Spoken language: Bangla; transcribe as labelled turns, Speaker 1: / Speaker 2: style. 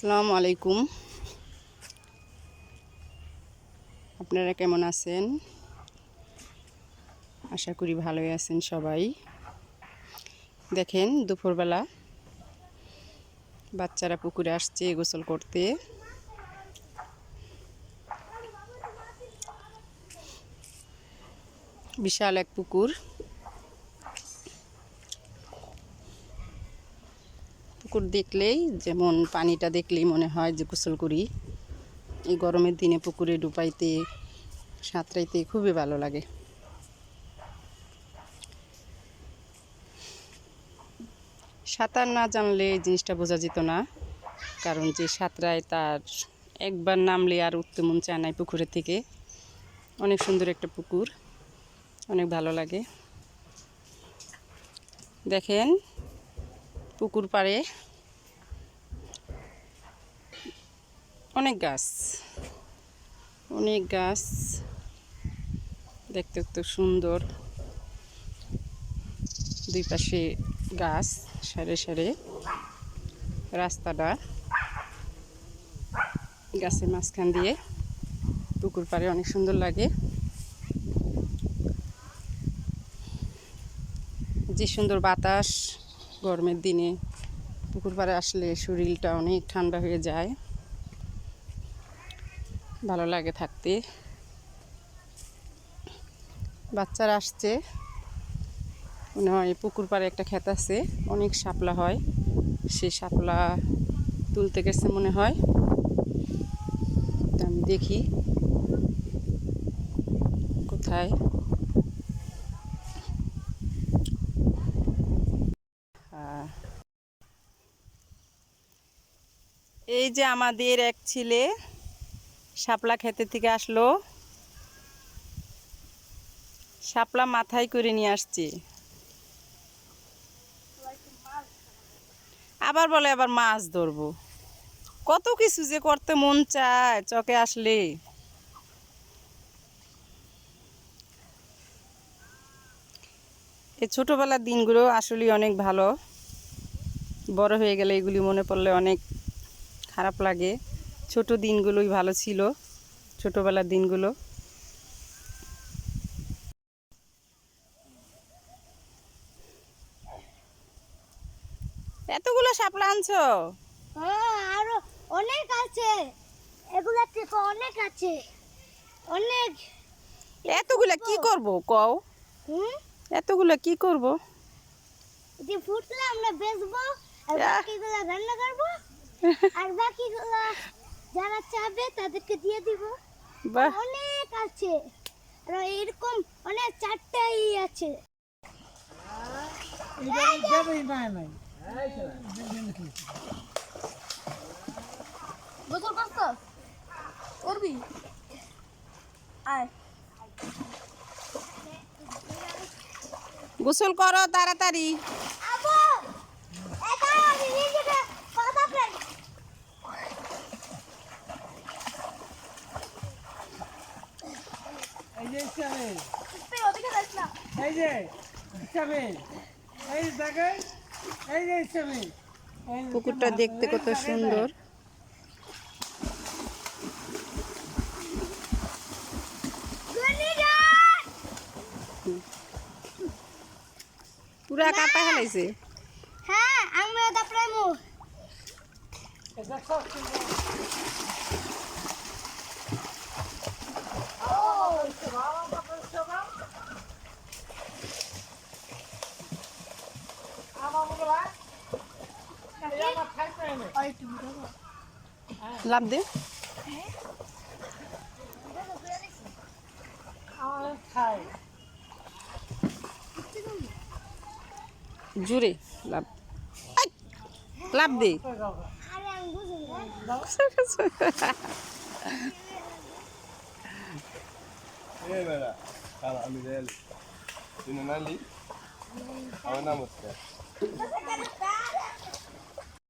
Speaker 1: আসসালামু আলাইকুম। আপনারা কেমন আছেন? আশা করি ভালোই আছেন সবাই। দেখেন, দুপুরবেলা বাচ্চারা পুকুরে আসছে গোসল করতে। বিশাল এক পুকুর। পুকুর দেখলেই, যেমন পানিটা দেখলেই মনে হয় যে গোসল করি। এই গরমের দিনে পুকুরে ডুবাইতে, সাঁতরাইতে খুবই ভালো লাগে। সাঁতার না জানলে এই জিনিসটা বোঝা যেত না, কারণ যে সাঁতরায় তার একবার নামলে আর উঠতে মন চায় না এই পুকুরের থেকে। অনেক সুন্দর একটা পুকুর, অনেক ভালো লাগে। দেখেন পুকুর পাড়ে অনেক গাছ অনেক গাছ দেখতে তো সুন্দর। দুই পাশে গাছ, সারে সারে রাস্তাটা গাছের মাঝখান দিয়ে পুকুর পাড়ে অনেক সুন্দর লাগে। যে সুন্দর বাতাস গরমের দিনে পুকুর পাড়ে আসলে শরীরটা অনেক ঠান্ডা হয়ে যায়। ভালো লাগে থাকতে। বাচ্চারা আসছে। মনে হয় পুকুর পাড়ে একটা ক্ষেত আছে, অনেক শাপলা হয়। সেই শাপলা তুলতে গেছে মনে হয়। আমি দেখি। কোথায়? এই যে আমাদের এক ছেলে শাপলা খেতে থেকে আসলো। শাপলা মাথায় করে নিয়ে আসছে। আবার বলে, আবার মাছ ধরবো। কত কিছু যে করতে মন চায়, চকে আসলে। এই ছোটোবেলার দিনগুলো আসলে অনেক ভালো। বড় হয়ে গেলে এগুলি মনে পড়লে অনেক খারাপ লাগে। ছোট দিনগুলোই ভালো ছিল ছোটোবেলার দিনগুলো। এতগুলো শাপলা আনছো?
Speaker 2: হ্যাঁ আরও অনেক আছে। এগুলা থেকে অনেক আছে। অনেক।
Speaker 1: এতগুলো কি করব কও?
Speaker 2: হুম?
Speaker 1: এতগুলো কি করব?
Speaker 2: যে ফুটলে আমরা বেচবো আর বাকিগুলো রান্না করব। আর বাকিগুলো যারা চাবে তাদেরকে দিয়ে দিব।
Speaker 1: বাহ।
Speaker 2: অনেক আছে। আর এরকম অনেক চারটাই আছে। গোসল করছস করবি? আয়।
Speaker 1: গোসল করো তাড়াতাড়ি।
Speaker 3: এই যে চামেল
Speaker 2: তুই ওদিকে
Speaker 3: এই যে চামেল এই যে দেখেন এই যে চামেল
Speaker 1: পুকুরটা দেখতে কত সুন্দর। পুরা কাটা ফেলাইছে।
Speaker 2: হ্যাঁ আমরা দা প্রেমু
Speaker 1: লাভ দে।
Speaker 3: আমার
Speaker 1: জুড়ে লাভ! লাভ দে।
Speaker 2: আমি বুঝুন
Speaker 4: Eh bella,